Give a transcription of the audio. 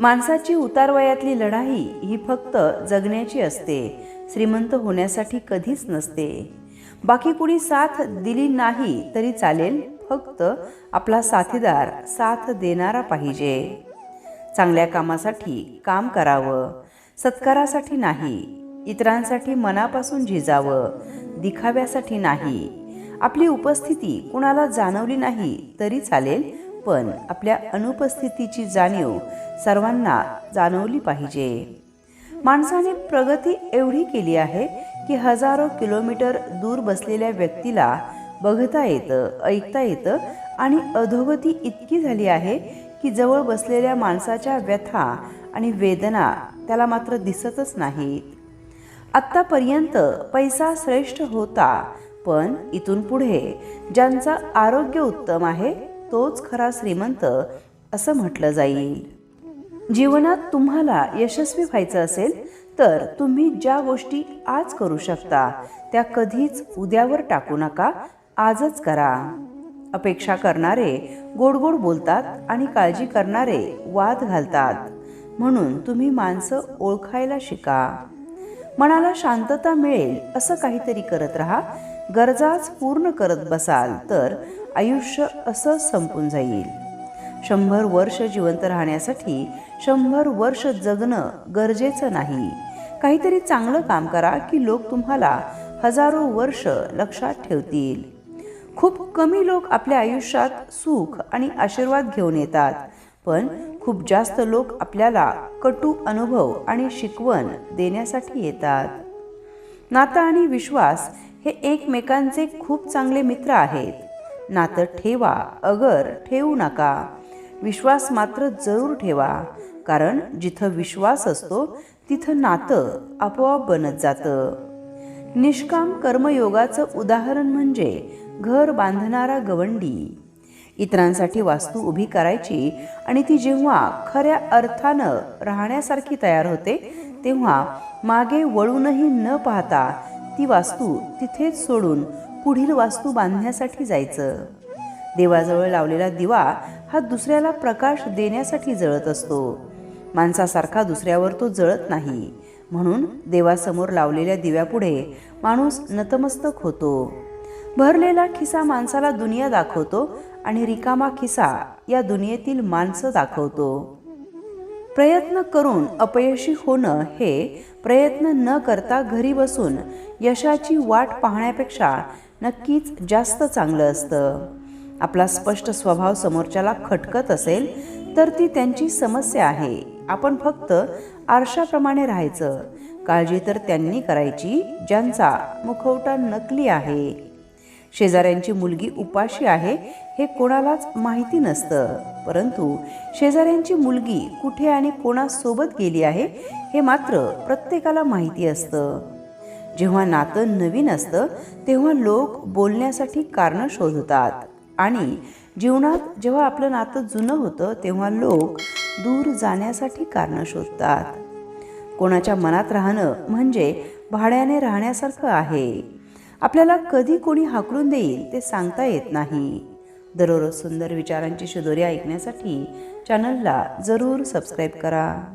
माणसाची उतारवयातली लढाई ही फक्त जगण्याची असते श्रीमंत होण्यासाठी कधीच नसते. बाकी कुणी साथ दिली नाही तरी चालेल फक्त आपला साथीदार साथ देणारा पाहिजे. चांगल्या कामासाठी काम करावं सत्कारासाठी नाही इतरांसाठी मनापासून झिजावं दिखाव्यासाठी नाही. आपली उपस्थिती कुणाला जाणवली नाही तरी चालेल पण आपल्या अनुपस्थितीची जाणीव सर्वांना जाणवली पाहिजे. माणसाने प्रगती एवढी केली आहे की हजारो किलोमीटर दूर बसलेल्या व्यक्तीला बघता येतं ऐकता येतं आणि अधोगती इतकी झाली आहे की जवळ बसलेल्या माणसाच्या व्यथा आणि वेदना त्याला मात्र दिसतच नाहीत. आत्तापर्यंत पैसा श्रेष्ठ होता पण इथून पुढे ज्यांचं आरोग्य उत्तम आहे तोच खरा श्रीमंत असं म्हटलं जाईल. जीवनात तुम्हाला यशस्वी व्हायचं असेल तर तुम्ही ज्या गोष्टी आज करू शकता त्या कधीच उद्यावर टाकू नका आजच करा. अपेक्षा करणारे गोड गोड बोलतात आणि काळजी करणारे वाद घालतात. म्हणून तुम्ही माणसं ओळखायला शिका. मनाला शांतता मिळेल असं काहीतरी करत राहा. गरजाच पूर्ण करत बसाल तर आयुष्य असं संपून जाईल. शंभर वर्ष जिवंत राहण्यासाठी शंभर वर्ष जगणं गरजेचं नाही. काहीतरी चांगलं काम करा की लोक तुम्हाला हजारो वर्ष लक्षात ठेवतील. खूप कमी लोक आपल्या आयुष्यात सुख आणि आशीर्वाद घेऊन येतात पण खूप जास्त लोक आपल्याला कटू अनुभव आणि शिकवण देण्यासाठी येतात. नाता आणि विश्वास हे एकमेकांचे खूप चांगले मित्र आहेत. नातं ठेवा अगर ठेवू नका. विश्वास मात्र जरूर ठेवा कारण जिथं विश्वास असतो तिथं नातं आपोआप बनत जातं. निष्काम कर्मयोगाचं उदाहरण म्हणजे घर बांधणारा गवंडी. इतरांसाठी वास्तू उभी करायची आणि ती जेव्हा खऱ्या अर्थानं राहण्यासारखी तयार होते तेव्हा मागे वळूनही न पाहता ती वास्तू तिथेच सोडून पुढील वास्तू बांधण्यासाठी जायचं. देवाजवळ लावलेला दिवा हा दुसऱ्याला प्रकाश देण्यासाठी जळत असतो. माणसासारखा दुसऱ्यावर तो जळत नाही. म्हणून देवासमोर लावलेल्या दिव्यापुढे माणूस नतमस्तक होतो. भरलेला खिसा माणसाला दुनिया दाखवतो आणि रिकामा खिसा या दुनियेतील माणसं दाखवतो. प्रयत्न करून अपयशी होणं हे प्रयत्न न करता घरी बसून यशाची वाट पाहण्यापेक्षा नक्कीच जास्त चांगलं असतं. आपला स्पष्ट स्वभाव समोरच्याला खटकत असेल तर ती त्यांची समस्या आहे. आपण फक्त आरशाप्रमाणे राहायचं. काळजी तर त्यांनी करायची ज्यांचा मुखवटा नकली आहे. शेजाऱ्यांची मुलगी उपाशी आहे हे कोणालाच माहिती नसतं. परंतु शेजाऱ्यांची मुलगी कुठे आणि कोणासोबत गेली आहे हे मात्र प्रत्येकाला माहिती असतं. जेव्हा नातं नवीन असतं तेव्हा लोक बोलण्यासाठी कारणं शोधतात. आणि जीवनात जेव्हा आपलं नातं जुनं होतं तेव्हा लोक दूर जाण्यासाठी कारणं शोधतात. कोणाच्या मनात राहणं म्हणजे भाड्याने राहण्यासारखं आहे. आपल्याला कधी कोणी हाकलून देईल ते सांगता येत नाही. दररोज सुंदर विचारांची शिदोरी ऐकण्यासाठी चॅनलला जरूर सबस्क्राईब करा.